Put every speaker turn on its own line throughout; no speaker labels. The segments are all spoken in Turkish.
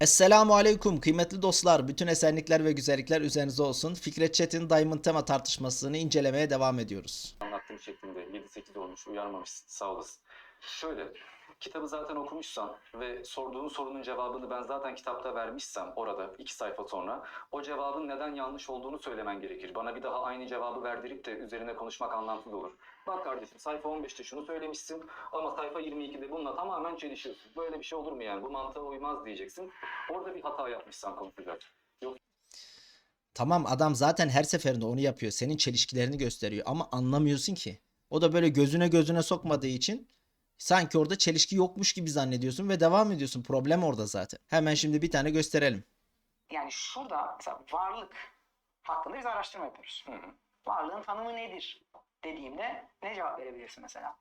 Esselamu Aleyküm kıymetli dostlar. Bütün esenlikler ve güzellikler üzerinize olsun. Fikret Çetin Diamond tema tartışmasını incelemeye devam ediyoruz.
anlattığım şeklinde 7-8 olmuş uyarmamışsın sağ olasın. Şöyle kitabı zaten okumuşsan ve sorduğun sorunun cevabını ben zaten kitapta vermişsem orada iki sayfa sonra o cevabın neden yanlış olduğunu söylemen gerekir. Bana bir daha aynı cevabı verdirip de üzerine konuşmak anlamsız olur. Bak kardeşim sayfa 15'te şunu söylemişsin ama sayfa 22'de bununla tamamen çelişiyorsun. Böyle bir şey olur mu yani bu mantığa uymaz diyeceksin. Orada bir hata yapmışsan konuşacak.
Tamam adam zaten her seferinde onu yapıyor. Senin çelişkilerini gösteriyor ama anlamıyorsun ki. O da böyle gözüne gözüne sokmadığı için sanki orada çelişki yokmuş gibi zannediyorsun ve devam ediyorsun. Problem orada zaten. Hemen şimdi bir tane gösterelim.
Yani şurada mesela varlık hakkında biz araştırma yapıyoruz.
Hı hı.
Varlığın tanımı nedir dediğimde ne cevap verebilirsin mesela?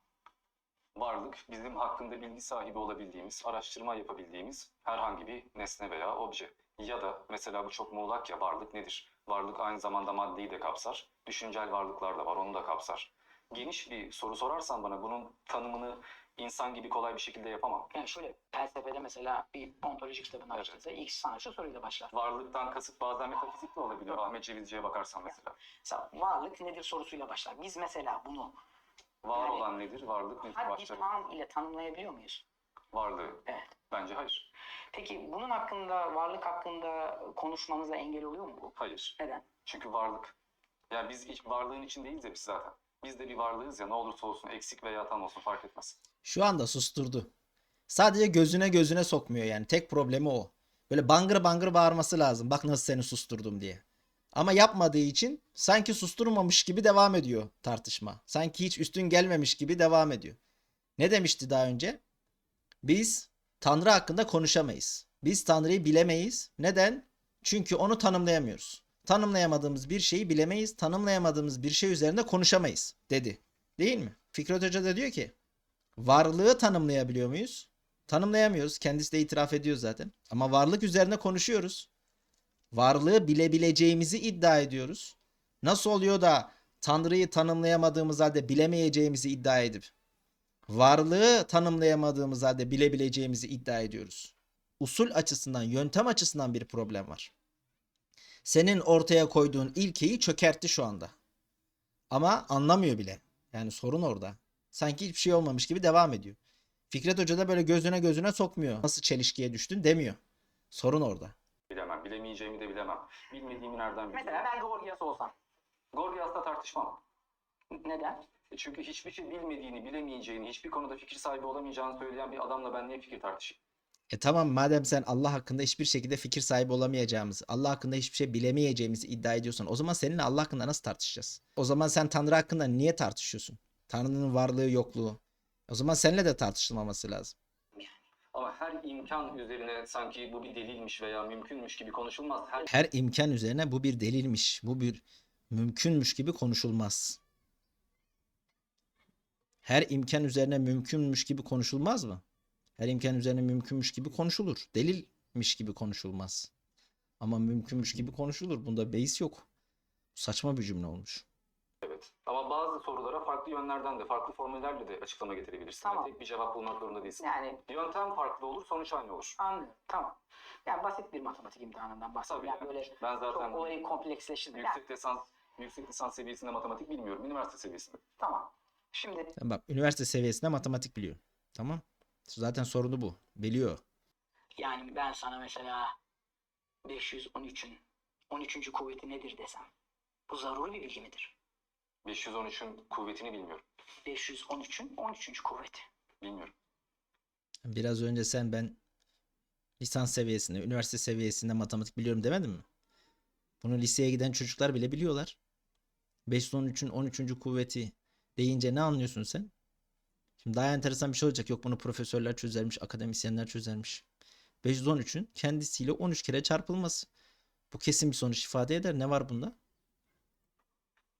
Varlık bizim hakkında bilgi sahibi olabildiğimiz, araştırma yapabildiğimiz herhangi bir nesne veya obje. Ya da mesela bu çok muğlak ya varlık nedir? Varlık aynı zamanda maddeyi de kapsar. Düşüncel varlıklar da var onu da kapsar. Geniş bir soru sorarsan bana bunun tanımını insan gibi kolay bir şekilde yapamam.
Yani şöyle felsefede mesela bir ontoloji kitabını
Evet.
açtığınızda ilk sana şu soruyla başlar.
Varlıktan kasıt bazen metafizik de olabiliyor. Ahmet Cevizci'ye bakarsan mesela.
Mesela varlık nedir sorusuyla başlar. Biz mesela bunu
Var
Yani-
olan nedir? Varlık nedir?
haddi
Başka
tamam ile tanımlayabiliyor muyuz?
varlığı.
Evet.
Bence hayır.
Peki bunun hakkında, varlık hakkında konuşmamıza engel oluyor mu bu?
Hayır.
Neden?
Çünkü varlık. Yani biz hiç varlığın içindeyiz ya biz zaten. Biz de bir varlığız ya ne olursa olsun eksik veya tam olsun fark etmez.
Şu anda susturdu. Sadece gözüne gözüne sokmuyor yani. Tek problemi o. Böyle bangır bangır bağırması lazım. Bak nasıl seni susturdum diye. Ama yapmadığı için sanki susturmamış gibi devam ediyor tartışma. Sanki hiç üstün gelmemiş gibi devam ediyor. Ne demişti daha önce? Biz Tanrı hakkında konuşamayız. Biz Tanrı'yı bilemeyiz. Neden? Çünkü onu tanımlayamıyoruz. Tanımlayamadığımız bir şeyi bilemeyiz. Tanımlayamadığımız bir şey üzerinde konuşamayız dedi. Değil mi? Fikret Hoca da diyor ki varlığı tanımlayabiliyor muyuz? Tanımlayamıyoruz. Kendisi de itiraf ediyor zaten. Ama varlık üzerine konuşuyoruz. Varlığı bilebileceğimizi iddia ediyoruz. Nasıl oluyor da Tanrı'yı tanımlayamadığımız halde bilemeyeceğimizi iddia edip varlığı tanımlayamadığımız halde bilebileceğimizi iddia ediyoruz. Usul açısından, yöntem açısından bir problem var. Senin ortaya koyduğun ilkeyi çökertti şu anda. Ama anlamıyor bile. Yani sorun orada. Sanki hiçbir şey olmamış gibi devam ediyor. Fikret Hoca da böyle gözüne gözüne sokmuyor. Nasıl çelişkiye düştün demiyor. Sorun orada.
Bilemem. Bilemeyeceğimi de bilemem. Bilmediğimi nereden bileyim?
Mesela ben Gorgias olsam.
Gorgias'ta tartışmam.
Neden?
E Çünkü hiçbir şey bilmediğini, bilemeyeceğini, hiçbir konuda fikir sahibi olamayacağını söyleyen bir adamla ben niye fikir tartışayım?
E tamam madem sen Allah hakkında hiçbir şekilde fikir sahibi olamayacağımızı, Allah hakkında hiçbir şey bilemeyeceğimizi iddia ediyorsan o zaman seninle Allah hakkında nasıl tartışacağız? O zaman sen Tanrı hakkında niye tartışıyorsun? Tanrı'nın varlığı yokluğu. O zaman seninle de tartışılmaması lazım.
Ama her imkan üzerine sanki bu bir delilmiş veya mümkünmüş gibi konuşulmaz. Her
Her imkan üzerine bu bir delilmiş, bu bir mümkünmüş gibi konuşulmaz. Her imkan üzerine mümkünmüş gibi konuşulmaz mı? Her imkan üzerine mümkünmüş gibi konuşulur. Delilmiş gibi konuşulmaz. Ama mümkünmüş gibi konuşulur. Bunda beis yok. Saçma bir cümle olmuş.
Ama bazı sorulara farklı yönlerden de, farklı formüllerle de açıklama getirebilirsin.
Tamam.
Tek bir cevap bulmak zorunda değilsin.
Yani
Yöntem farklı olur, sonuç aynı olur.
anladım. Tamam. Yani basit bir matematik imtihanından bahsediyorum. Yani
yani.
böyle
Ben zaten
çok olayı kompleksleştirme. Yani,
yüksek lisans yüksek lisans seviyesinde matematik bilmiyorum. Üniversite seviyesinde.
tamam. Şimdi
bak üniversite seviyesinde matematik biliyor. Tamam. Zaten sorunu bu. Biliyor.
yani ben sana mesela 513'ün 13. kuvveti nedir desem. Bu zaruri bir bilgi midir?
513'ün kuvvetini bilmiyorum.
513'ün 13. kuvveti.
Bilmiyorum.
Biraz önce sen ben lisans seviyesinde, üniversite seviyesinde matematik biliyorum demedin mi? Bunu liseye giden çocuklar bile biliyorlar. 513'ün 13. kuvveti deyince ne anlıyorsun sen? Şimdi daha enteresan bir şey olacak. Yok bunu profesörler çözermiş, akademisyenler çözermiş. 513'ün kendisiyle 13 kere çarpılması. Bu kesin bir sonuç ifade eder. Ne var bunda?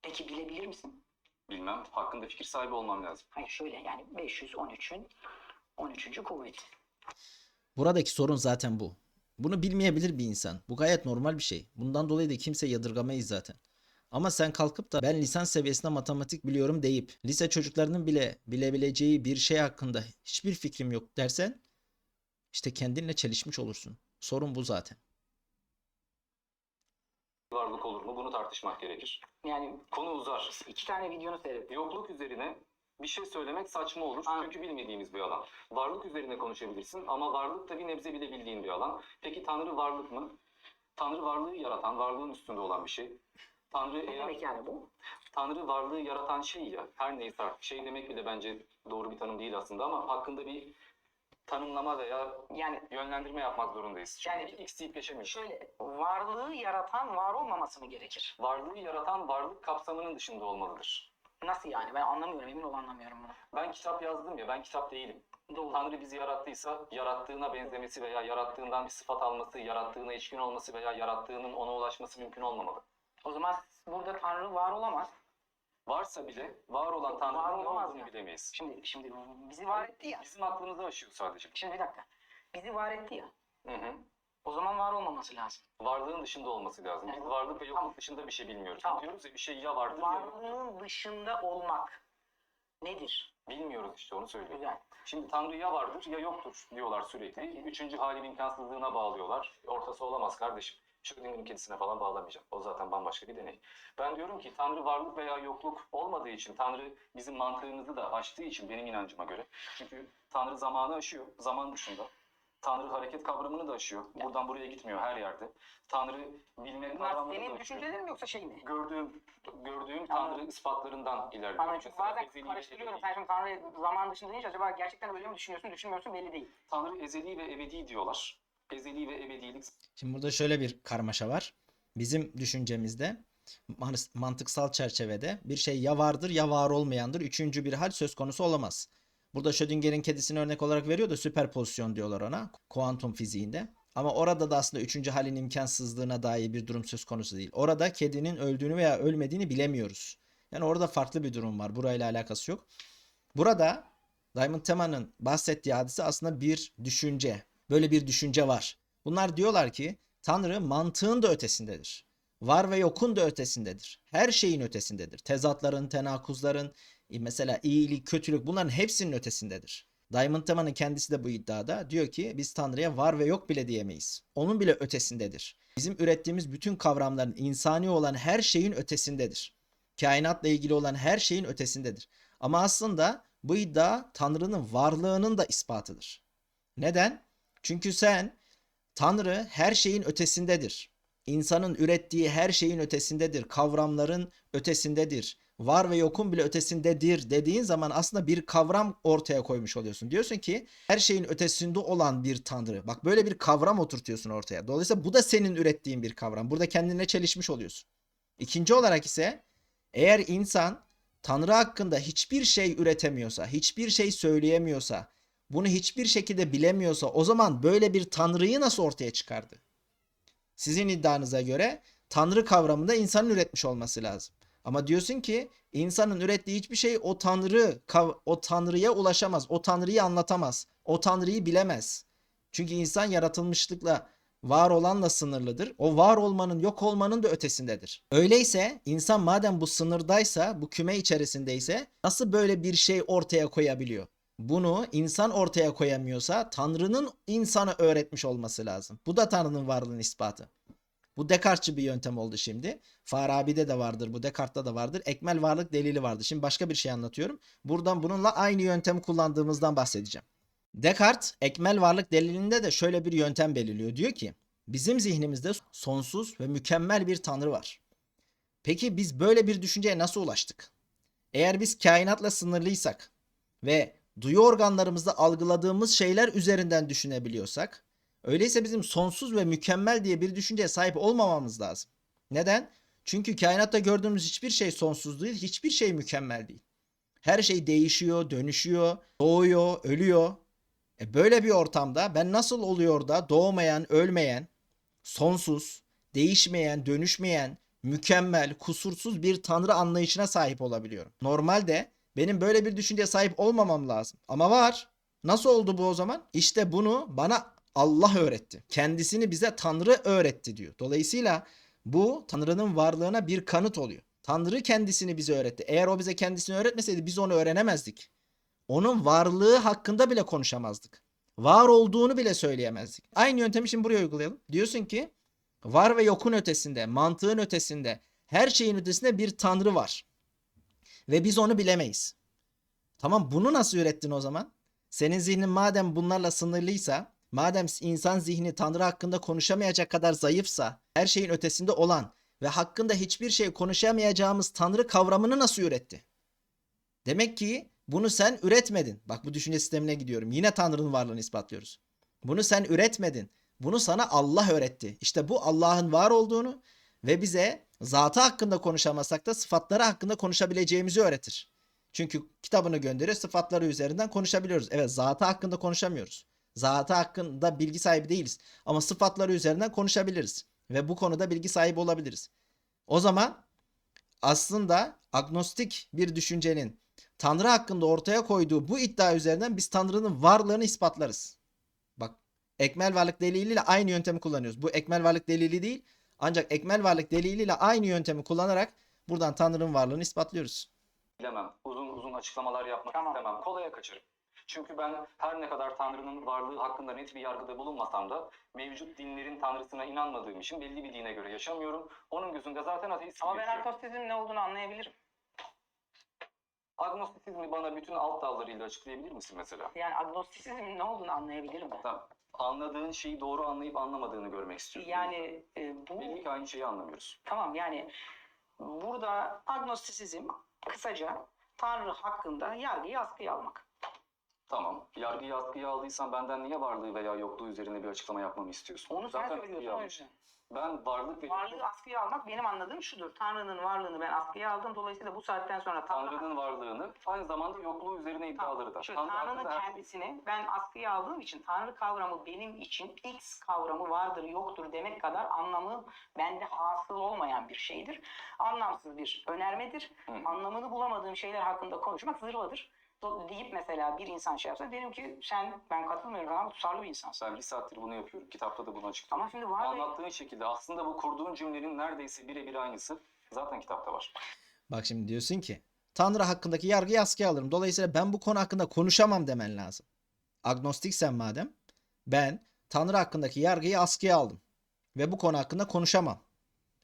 Peki bilebilir misin?
Bilmem. Hakkında fikir sahibi olmam lazım.
Hayır şöyle yani 513'ün 13. kuvveti.
Buradaki sorun zaten bu. Bunu bilmeyebilir bir insan. Bu gayet normal bir şey. Bundan dolayı da kimse yadırgamayız zaten. Ama sen kalkıp da ben lisans seviyesinde matematik biliyorum deyip lise çocuklarının bile bilebileceği bir şey hakkında hiçbir fikrim yok dersen işte kendinle çelişmiş olursun. Sorun bu zaten.
varlık olur mu? Bunu tartışmak gerekir.
Yani
Konu uzar.
iki tane videonu seyrettim.
Yokluk üzerine bir şey söylemek saçma olur.
Aynen.
Çünkü bilmediğimiz bir alan. Varlık üzerine konuşabilirsin ama varlık da bir nebze bile bildiğin bir alan. Peki Tanrı varlık mı? Tanrı varlığı yaratan, varlığın üstünde olan bir şey. Tanrı
Ne demek yani bu?
Tanrı varlığı yaratan şey ya. Her neyse artık şey demek bile bence doğru bir tanım değil aslında ama hakkında bir tanımlama veya
Yani
yönlendirme yapmak zorundayız. Çünkü
Yani-
X deyip geçemiyoruz.
şöyle varlığı yaratan var olmaması mı gerekir?
Varlığı yaratan varlık kapsamının dışında olmalıdır.
Nasıl yani? Ben anlamıyorum. Emin ol anlamıyorum bunu.
Ben kitap yazdım ya, ben kitap değilim.
Doğru.
Tanrı bizi yarattıysa yarattığına benzemesi veya yarattığından bir sıfat alması, yarattığına içkin olması veya yarattığının ona ulaşması mümkün olmamalı.
O zaman burada Tanrı var olamaz.
Varsa bile var olan
Var
Tanrı'nın ne
olamaz
olduğunu
mı?
bilemeyiz.
Şimdi şimdi bizi var etti ya.
Bizim aklımızı aşıyor sadece.
Şimdi bir dakika. Bizi var etti ya.
Hı hı.
O zaman var olmaması lazım.
Varlığın dışında olması lazım. Biz
Yani-
varlık ve yokluk
Tamam.
dışında bir şey bilmiyoruz.
Tamam.
Diyoruz ya bir şey ya vardır ya yok.
Varlığın dışında olmak nedir?
Bilmiyoruz işte onu söylüyorum.
Güzel.
Şimdi Tanrı ya vardır ya yoktur diyorlar sürekli.
Peki.
Üçüncü halin imkansızlığına bağlıyorlar. Ortası olamaz kardeşim. Schrödinger'in kedisine falan bağlamayacağım. O zaten bambaşka bir deney. Ben diyorum ki Tanrı varlık veya yokluk olmadığı için, Tanrı bizim mantığımızı da aştığı için benim inancıma göre. Çünkü Tanrı zamanı aşıyor, zaman dışında. Tanrı hareket kavramını da aşıyor. Buradan buraya gitmiyor her yerde. Tanrı bilme kavramını da
senin
aşıyor.
düşüncelerin mi yoksa şey mi?
Gördüğüm, gördüğüm
Anladım.
Tanrı ispatlarından ilerliyor.
Anladım. Çünkü bazen karıştırıyorum. Sen şimdi Tanrı zaman dışında deyince acaba gerçekten öyle mi düşünüyorsun, düşünmüyorsun belli değil.
Tanrı ezeli ve ebedi diyorlar. Ezeli ve ebedilik
Şimdi burada şöyle bir karmaşa var. Bizim düşüncemizde man- mantıksal çerçevede bir şey ya vardır ya var olmayandır. Üçüncü bir hal söz konusu olamaz. Burada Schrödinger'in kedisini örnek olarak veriyor da süperpozisyon diyorlar ona kuantum fiziğinde. Ama orada da aslında üçüncü halin imkansızlığına dair bir durum söz konusu değil. Orada kedinin öldüğünü veya ölmediğini bilemiyoruz. Yani orada farklı bir durum var. Burayla alakası yok. Burada Diamond Tema'nın bahsettiği hadise aslında bir düşünce. Böyle bir düşünce var. Bunlar diyorlar ki Tanrı mantığın da ötesindedir. Var ve yokun da ötesindedir. Her şeyin ötesindedir. Tezatların, tenakuzların, e, mesela iyilik, kötülük bunların hepsinin ötesindedir. Diamond Tema'nın kendisi de bu iddiada. Diyor ki biz Tanrı'ya var ve yok bile diyemeyiz. Onun bile ötesindedir. Bizim ürettiğimiz bütün kavramların insani olan her şeyin ötesindedir. Kainatla ilgili olan her şeyin ötesindedir. Ama aslında bu iddia Tanrı'nın varlığının da ispatıdır. Neden? Çünkü sen Tanrı her şeyin ötesindedir. İnsanın ürettiği her şeyin ötesindedir. Kavramların ötesindedir. Var ve yokun bile ötesindedir dediğin zaman aslında bir kavram ortaya koymuş oluyorsun. Diyorsun ki her şeyin ötesinde olan bir tanrı. Bak böyle bir kavram oturtuyorsun ortaya. Dolayısıyla bu da senin ürettiğin bir kavram. Burada kendine çelişmiş oluyorsun. İkinci olarak ise eğer insan Tanrı hakkında hiçbir şey üretemiyorsa, hiçbir şey söyleyemiyorsa, bunu hiçbir şekilde bilemiyorsa o zaman böyle bir tanrıyı nasıl ortaya çıkardı? Sizin iddianıza göre tanrı kavramında insanın üretmiş olması lazım. Ama diyorsun ki insanın ürettiği hiçbir şey o tanrı o tanrıya ulaşamaz. O tanrıyı anlatamaz. O tanrıyı bilemez. Çünkü insan yaratılmışlıkla var olanla sınırlıdır. O var olmanın yok olmanın da ötesindedir. Öyleyse insan madem bu sınırdaysa, bu küme içerisindeyse nasıl böyle bir şey ortaya koyabiliyor? Bunu insan ortaya koyamıyorsa Tanrı'nın insana öğretmiş olması lazım. Bu da Tanrı'nın varlığının ispatı. Bu Descartes'çi bir yöntem oldu şimdi. Farabi'de de vardır, bu Descartes'ta da vardır. Ekmel varlık delili vardır. Şimdi başka bir şey anlatıyorum. Buradan bununla aynı yöntemi kullandığımızdan bahsedeceğim. Descartes ekmel varlık delilinde de şöyle bir yöntem belirliyor. Diyor ki bizim zihnimizde sonsuz ve mükemmel bir tanrı var. Peki biz böyle bir düşünceye nasıl ulaştık? Eğer biz kainatla sınırlıysak ve duyu organlarımızda algıladığımız şeyler üzerinden düşünebiliyorsak, öyleyse bizim sonsuz ve mükemmel diye bir düşünceye sahip olmamamız lazım. Neden? Çünkü kainatta gördüğümüz hiçbir şey sonsuz değil, hiçbir şey mükemmel değil. Her şey değişiyor, dönüşüyor, doğuyor, ölüyor. E böyle bir ortamda ben nasıl oluyor da doğmayan, ölmeyen, sonsuz, değişmeyen, dönüşmeyen, mükemmel, kusursuz bir tanrı anlayışına sahip olabiliyorum? Normalde benim böyle bir düşünceye sahip olmamam lazım. Ama var. Nasıl oldu bu o zaman? İşte bunu bana Allah öğretti. Kendisini bize Tanrı öğretti diyor. Dolayısıyla bu Tanrı'nın varlığına bir kanıt oluyor. Tanrı kendisini bize öğretti. Eğer o bize kendisini öğretmeseydi biz onu öğrenemezdik. Onun varlığı hakkında bile konuşamazdık. var olduğunu bile söyleyemezdik. Aynı yöntemi şimdi buraya uygulayalım. Diyorsun ki var ve yokun ötesinde, mantığın ötesinde, her şeyin ötesinde bir tanrı var. Ve biz onu bilemeyiz. Tamam bunu nasıl ürettin o zaman? Senin zihnin madem bunlarla sınırlıysa, madem insan zihni tanrı hakkında konuşamayacak kadar zayıfsa, her şeyin ötesinde olan ve hakkında hiçbir şey konuşamayacağımız tanrı kavramını nasıl üretti? Demek ki bunu sen üretmedin. Bak bu düşünce sistemine gidiyorum. Yine Tanrı'nın varlığını ispatlıyoruz. Bunu sen üretmedin. Bunu sana Allah öğretti. İşte bu Allah'ın var olduğunu ve bize zatı hakkında konuşamasak da sıfatları hakkında konuşabileceğimizi öğretir. Çünkü kitabını gönderiyor sıfatları üzerinden konuşabiliyoruz. Evet zatı hakkında konuşamıyoruz. Zatı hakkında bilgi sahibi değiliz. Ama sıfatları üzerinden konuşabiliriz. Ve bu konuda bilgi sahibi olabiliriz. O zaman aslında agnostik bir düşüncenin Tanrı hakkında ortaya koyduğu bu iddia üzerinden biz Tanrı'nın varlığını ispatlarız. Bak ekmel varlık deliliyle aynı yöntemi kullanıyoruz. Bu ekmel varlık delili değil ancak ekmel varlık deliliyle aynı yöntemi kullanarak buradan Tanrı'nın varlığını ispatlıyoruz.
bilemem. Uzun uzun açıklamalar yapmak
Tamam.
istemem. Kolaya kaçarım. Çünkü ben her ne kadar Tanrı'nın varlığı hakkında net bir yargıda bulunmasam da mevcut dinlerin Tanrısına inanmadığım için belli bir dine göre yaşamıyorum. Onun gözünde zaten ateist
Ama ben
yaşıyorum.
agnostisizmin ne olduğunu anlayabilirim.
Agnostisizmi bana bütün alt dallarıyla açıklayabilir misin mesela?
Yani agnostisizmin ne olduğunu anlayabilirim ben.
Tamam. Anladığın şeyi doğru anlayıp anlamadığını görmek istiyorum.
Yani e, bu
Belli ki aynı şeyi anlamıyoruz.
tamam yani burada agnostisizm kısaca Tanrı hakkında yargıyı askıya almak.
Tamam. Yargıyı askıya aldıysan benden niye varlığı veya yokluğu üzerine bir açıklama yapmamı istiyorsun?
Onu sen söylüyorsun o yüzden.
Ben varlık ve
Varlığı askıya almak benim anladığım şudur. Tanrı'nın varlığını ben askıya aldım. Dolayısıyla bu saatten sonra Tanrı
Tanrı'nın varlığını aynı zamanda yokluğu üzerine iddiaları da.
Şöyle,
Tanrı
Tanrı'nın
hakkında
kendisini ben askıya aldığım için Tanrı kavramı benim için X kavramı vardır yoktur demek kadar anlamı bende hasıl olmayan bir şeydir. Anlamsız bir önermedir. Anlamını bulamadığım şeyler hakkında konuşmak zırvadır. Deyip mesela bir insan şey yapsa derim ki sen ben katılmıyorum ama tutarlı bir insansın.
Ben bir saattir bunu yapıyorum. Kitapta da bunu açıklıyorum.
Ama şimdi var
Anlattığın şekilde aslında bu kurduğun cümlenin neredeyse birebir aynısı zaten kitapta var.
Bak şimdi diyorsun ki Tanrı hakkındaki yargıyı askıya alırım. Dolayısıyla ben bu konu hakkında konuşamam demen lazım. Agnostiksen madem ben Tanrı hakkındaki yargıyı askıya aldım. Ve bu konu hakkında konuşamam.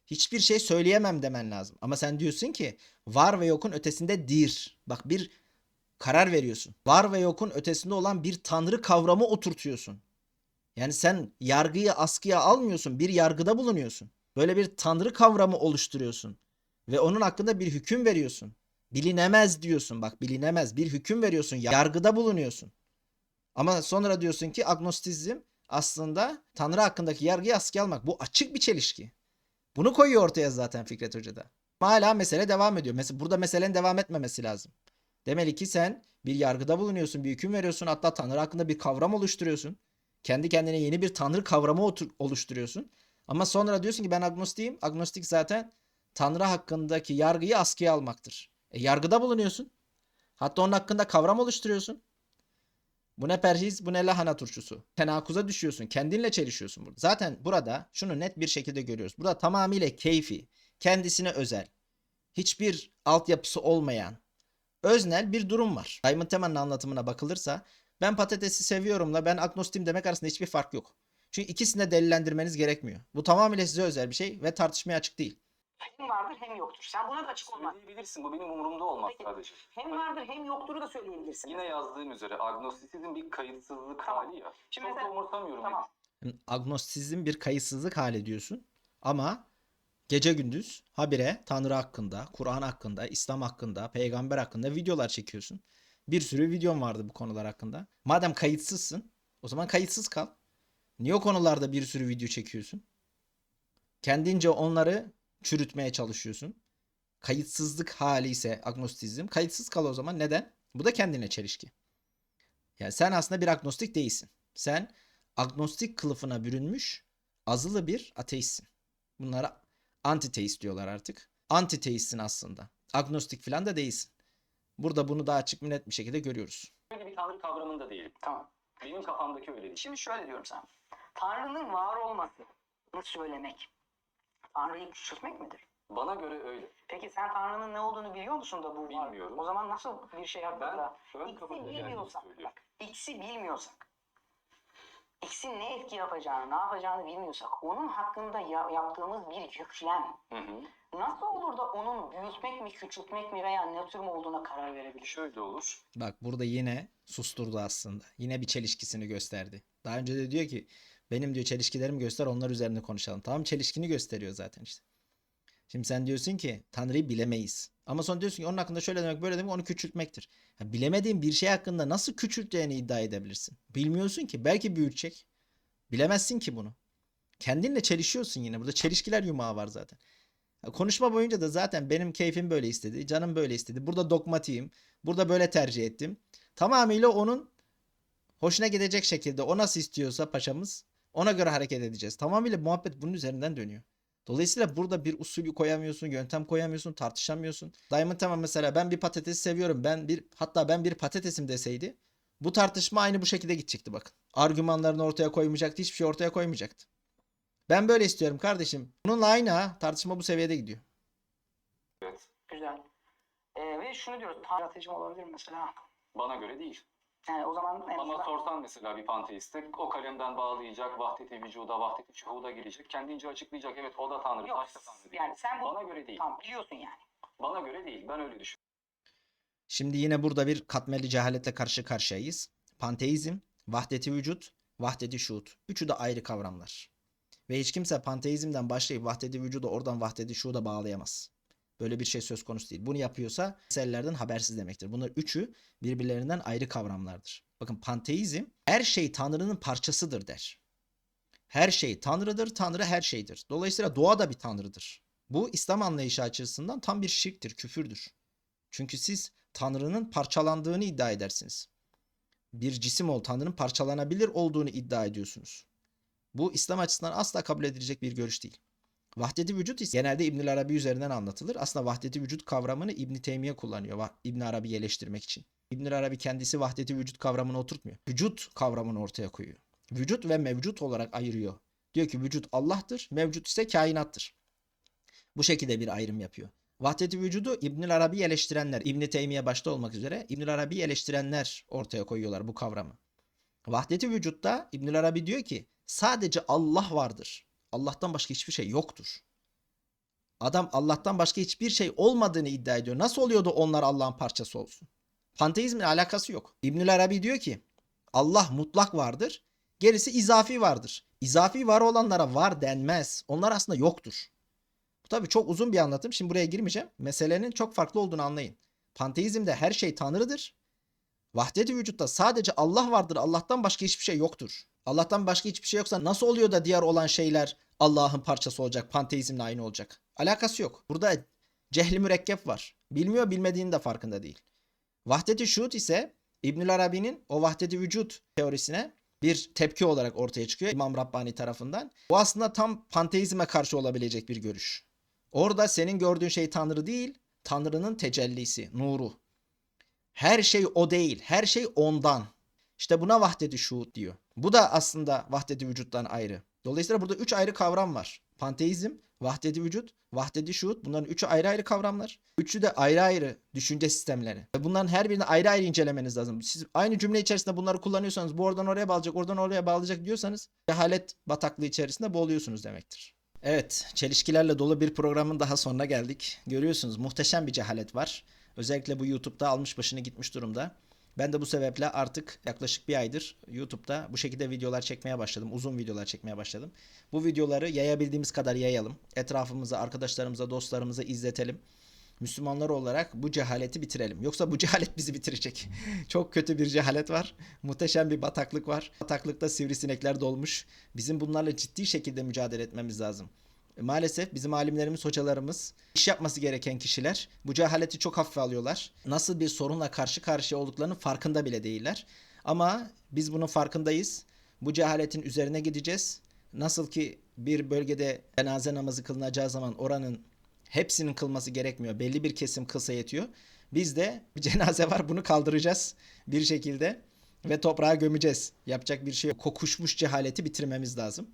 Hiçbir şey söyleyemem demen lazım. Ama sen diyorsun ki var ve yokun ötesinde dir. Bak bir karar veriyorsun. Var ve yokun ötesinde olan bir tanrı kavramı oturtuyorsun. Yani sen yargıyı askıya almıyorsun. Bir yargıda bulunuyorsun. Böyle bir tanrı kavramı oluşturuyorsun. Ve onun hakkında bir hüküm veriyorsun. Bilinemez diyorsun. Bak bilinemez. Bir hüküm veriyorsun. Yargıda bulunuyorsun. Ama sonra diyorsun ki agnostizm aslında Tanrı hakkındaki yargıyı askıya almak. Bu açık bir çelişki. Bunu koyuyor ortaya zaten Fikret Hoca da. Hala mesele devam ediyor. Mesela burada meselenin devam etmemesi lazım. Demeli ki sen bir yargıda bulunuyorsun, bir hüküm veriyorsun. Hatta Tanrı hakkında bir kavram oluşturuyorsun. Kendi kendine yeni bir Tanrı kavramı oluşturuyorsun. Ama sonra diyorsun ki ben agnostiyim. Agnostik zaten Tanrı hakkındaki yargıyı askıya almaktır. E, yargıda bulunuyorsun. Hatta onun hakkında kavram oluşturuyorsun. Bu ne perhiz, bu ne lahana turşusu. Tenakuza düşüyorsun. Kendinle çelişiyorsun burada. Zaten burada şunu net bir şekilde görüyoruz. Burada tamamıyla keyfi, kendisine özel, hiçbir altyapısı olmayan, öznel bir durum var. Diamond Teman'ın anlatımına bakılırsa ben patatesi seviyorumla ben agnostiyim demek arasında hiçbir fark yok. Çünkü ikisini de delillendirmeniz gerekmiyor. Bu tamamıyla size özel bir şey ve tartışmaya açık değil.
hem vardır hem yoktur. Sen buna da açık olmaz.
Söyleyebilirsin. Bu benim umurumda olmaz
Peki.
sadece.
Hem vardır hem yoktur'u da söyleyebilirsin.
Yine yazdığım üzere agnostisizm bir kayıtsızlık
Tamam.
hali
gece gündüz habire Tanrı hakkında, Kur'an hakkında, İslam hakkında, peygamber hakkında videolar çekiyorsun. Bir sürü videon vardı bu konular hakkında. Madem kayıtsızsın, o zaman kayıtsız kal. Niye o konularda bir sürü video çekiyorsun? Kendince onları çürütmeye çalışıyorsun. Kayıtsızlık hali ise agnostizm. Kayıtsız kal o zaman. Neden? Bu da kendine çelişki. Yani sen aslında bir agnostik değilsin. Sen agnostik kılıfına bürünmüş azılı bir ateistsin. Bunlara antiteist diyorlar artık. Antiteistsin aslında. Agnostik falan da değilsin. Burada bunu daha açık net bir şekilde görüyoruz.
Böyle bir tanrı kavramında değilim.
Tamam.
Benim kafamdaki öyle değil.
Şimdi şöyle diyorum sana. Tanrı'nın var olmasını söylemek, Tanrı'yı küçültmek midir?
Bana göre öyle.
Peki sen Tanrı'nın ne olduğunu biliyor musun da bu var?
Bilmiyorum.
O zaman nasıl bir şey
Ben
hakkında?
ön
X'i bilmiyorsak,
söylüyorum.
bak, X'i bilmiyorsak, X'in ne etki yapacağını, ne yapacağını bilmiyorsak, onun hakkında ya- yaptığımız bir yüklem
Hı hı.
nasıl olur da onun büyütmek mi, küçültmek mi veya nötr mü olduğuna karar verebiliriz?
Şöyle olur.
Bak burada yine susturdu aslında. Yine bir çelişkisini gösterdi. Daha önce de diyor ki benim diyor çelişkilerimi göster onlar üzerinde konuşalım. Tamam çelişkini gösteriyor zaten işte. Şimdi sen diyorsun ki Tanrı'yı bilemeyiz. Ama sonra diyorsun ki onun hakkında şöyle demek böyle demek onu küçültmektir. Ya bilemediğin bir şey hakkında nasıl küçülteceğini iddia edebilirsin? Bilmiyorsun ki belki büyütecek. Bilemezsin ki bunu. Kendinle çelişiyorsun yine. Burada çelişkiler yumağı var zaten. Konuşma boyunca da zaten benim keyfim böyle istedi. Canım böyle istedi. Burada dogmatiyim. Burada böyle tercih ettim. Tamamıyla onun hoşuna gidecek şekilde o nasıl istiyorsa paşamız ona göre hareket edeceğiz. Tamamıyla muhabbet bunun üzerinden dönüyor. Dolayısıyla burada bir usulü koyamıyorsun, yöntem koyamıyorsun, tartışamıyorsun. Diamond tamam mesela ben bir patatesi seviyorum. Ben bir hatta ben bir patatesim deseydi bu tartışma aynı bu şekilde gidecekti bakın. Argümanlarını ortaya koymayacaktı, hiçbir şey ortaya koymayacaktı. Ben böyle istiyorum kardeşim. Bununla aynı ha. Tartışma bu seviyede gidiyor.
Evet.
Güzel. Ee, ve şunu diyoruz, ateizm olabilir mesela.
Bana göre değil.
Yani o zaman en
Ama
azından-
sorsan mesela bir panteiste o kalemden bağlayacak, vahdeti vücuda, vahdeti şuhuda girecek. Kendince açıklayacak. Evet o da Tanrı,
Yok,
taş da Tanrı değil.
yani sen bu-
Bana göre değil.
Tamam biliyorsun yani.
Bana göre değil. Ben öyle düşünüyorum.
Şimdi yine burada bir katmerli cehaletle karşı karşıyayız. Panteizm, vahdeti vücut, vahdeti şuhut. Üçü de ayrı kavramlar. Ve hiç kimse panteizmden başlayıp vahdeti vücudu oradan vahdeti şuhuda bağlayamaz. Böyle bir şey söz konusu değil. Bunu yapıyorsa mesellerden habersiz demektir. Bunlar üçü birbirlerinden ayrı kavramlardır. Bakın panteizm her şey Tanrı'nın parçasıdır der. Her şey Tanrı'dır, Tanrı her şeydir. Dolayısıyla doğa da bir Tanrı'dır. Bu İslam anlayışı açısından tam bir şirktir, küfürdür. Çünkü siz Tanrı'nın parçalandığını iddia edersiniz. Bir cisim ol Tanrı'nın parçalanabilir olduğunu iddia ediyorsunuz. Bu İslam açısından asla kabul edilecek bir görüş değil. Vahdeti vücut ise genelde İbnül Arabi üzerinden anlatılır. Aslında vahdeti vücut kavramını İbn Teymiye kullanıyor İbn Arabi'yi eleştirmek için. İbnül Arabi kendisi vahdeti vücut kavramını oturtmuyor. Vücut kavramını ortaya koyuyor. Vücut ve mevcut olarak ayırıyor. Diyor ki vücut Allah'tır, mevcut ise kainattır. Bu şekilde bir ayrım yapıyor. Vahdeti vücudu İbnül Arabi eleştirenler, İbn Teymiye başta olmak üzere İbnül Arabi eleştirenler ortaya koyuyorlar bu kavramı. Vahdeti vücutta İbnül Arabi diyor ki sadece Allah vardır. Allah'tan başka hiçbir şey yoktur. Adam Allah'tan başka hiçbir şey olmadığını iddia ediyor. Nasıl oluyor da onlar Allah'ın parçası olsun? Panteizmle alakası yok. İbnül Arabi diyor ki Allah mutlak vardır. Gerisi izafi vardır. İzafi var olanlara var denmez. Onlar aslında yoktur. Bu tabii çok uzun bir anlatım. Şimdi buraya girmeyeceğim. Meselenin çok farklı olduğunu anlayın. Panteizmde her şey Tanrı'dır. Vahdet-i vücutta sadece Allah vardır. Allah'tan başka hiçbir şey yoktur. Allah'tan başka hiçbir şey yoksa nasıl oluyor da diğer olan şeyler Allah'ın parçası olacak, panteizmle aynı olacak? Alakası yok. Burada cehli mürekkep var. Bilmiyor, bilmediğinin de farkında değil. Vahdet-i şuhud ise İbnül Arabi'nin o vahdet-i vücut teorisine bir tepki olarak ortaya çıkıyor İmam Rabbani tarafından. Bu aslında tam panteizme karşı olabilecek bir görüş. Orada senin gördüğün şey Tanrı değil, Tanrı'nın tecellisi, nuru. Her şey o değil, her şey ondan. İşte buna vahdet-i şuhud diyor. Bu da aslında vahdet-i vücuttan ayrı. Dolayısıyla burada üç ayrı kavram var. Panteizm, vahdet-i vücut, vahdet-i şuhud. Bunların üçü ayrı ayrı kavramlar. Üçü de ayrı ayrı düşünce sistemleri. Bunların her birini ayrı ayrı incelemeniz lazım. Siz aynı cümle içerisinde bunları kullanıyorsanız bu oradan oraya bağlayacak, oradan oraya bağlayacak diyorsanız cehalet bataklığı içerisinde boğuluyorsunuz demektir. Evet, çelişkilerle dolu bir programın daha sonuna geldik. Görüyorsunuz muhteşem bir cehalet var. Özellikle bu YouTube'da almış başını gitmiş durumda. Ben de bu sebeple artık yaklaşık bir aydır YouTube'da bu şekilde videolar çekmeye başladım. Uzun videolar çekmeye başladım. Bu videoları yayabildiğimiz kadar yayalım. Etrafımıza, arkadaşlarımıza, dostlarımıza izletelim. Müslümanlar olarak bu cehaleti bitirelim. Yoksa bu cehalet bizi bitirecek. Çok kötü bir cehalet var. Muhteşem bir bataklık var. Bataklıkta sivrisinekler dolmuş. Bizim bunlarla ciddi şekilde mücadele etmemiz lazım. Maalesef bizim alimlerimiz, hocalarımız, iş yapması gereken kişiler bu cehaleti çok hafife alıyorlar. Nasıl bir sorunla karşı karşıya olduklarının farkında bile değiller. Ama biz bunun farkındayız. Bu cehaletin üzerine gideceğiz. Nasıl ki bir bölgede cenaze namazı kılınacağı zaman oranın hepsinin kılması gerekmiyor. Belli bir kesim kılsa yetiyor. Biz de bir cenaze var bunu kaldıracağız bir şekilde ve toprağa gömeceğiz. Yapacak bir şey yok. Kokuşmuş cehaleti bitirmemiz lazım.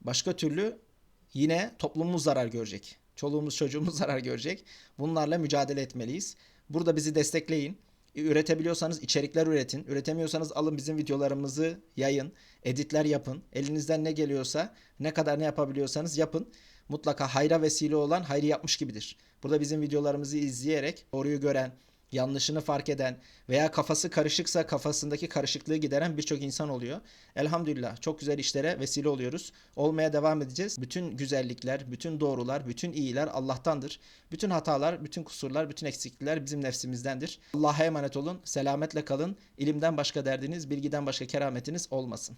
Başka türlü yine toplumumuz zarar görecek. Çoluğumuz çocuğumuz zarar görecek. Bunlarla mücadele etmeliyiz. Burada bizi destekleyin. Üretebiliyorsanız içerikler üretin. Üretemiyorsanız alın bizim videolarımızı yayın, editler yapın. Elinizden ne geliyorsa, ne kadar ne yapabiliyorsanız yapın. Mutlaka hayra vesile olan hayrı yapmış gibidir. Burada bizim videolarımızı izleyerek doğruyu gören, yanlışını fark eden veya kafası karışıksa kafasındaki karışıklığı gideren birçok insan oluyor. Elhamdülillah çok güzel işlere vesile oluyoruz. Olmaya devam edeceğiz. Bütün güzellikler, bütün doğrular, bütün iyiler Allah'tandır. Bütün hatalar, bütün kusurlar, bütün eksiklikler bizim nefsimizdendir. Allah'a emanet olun. Selametle kalın. İlimden başka derdiniz, bilgiden başka kerametiniz olmasın.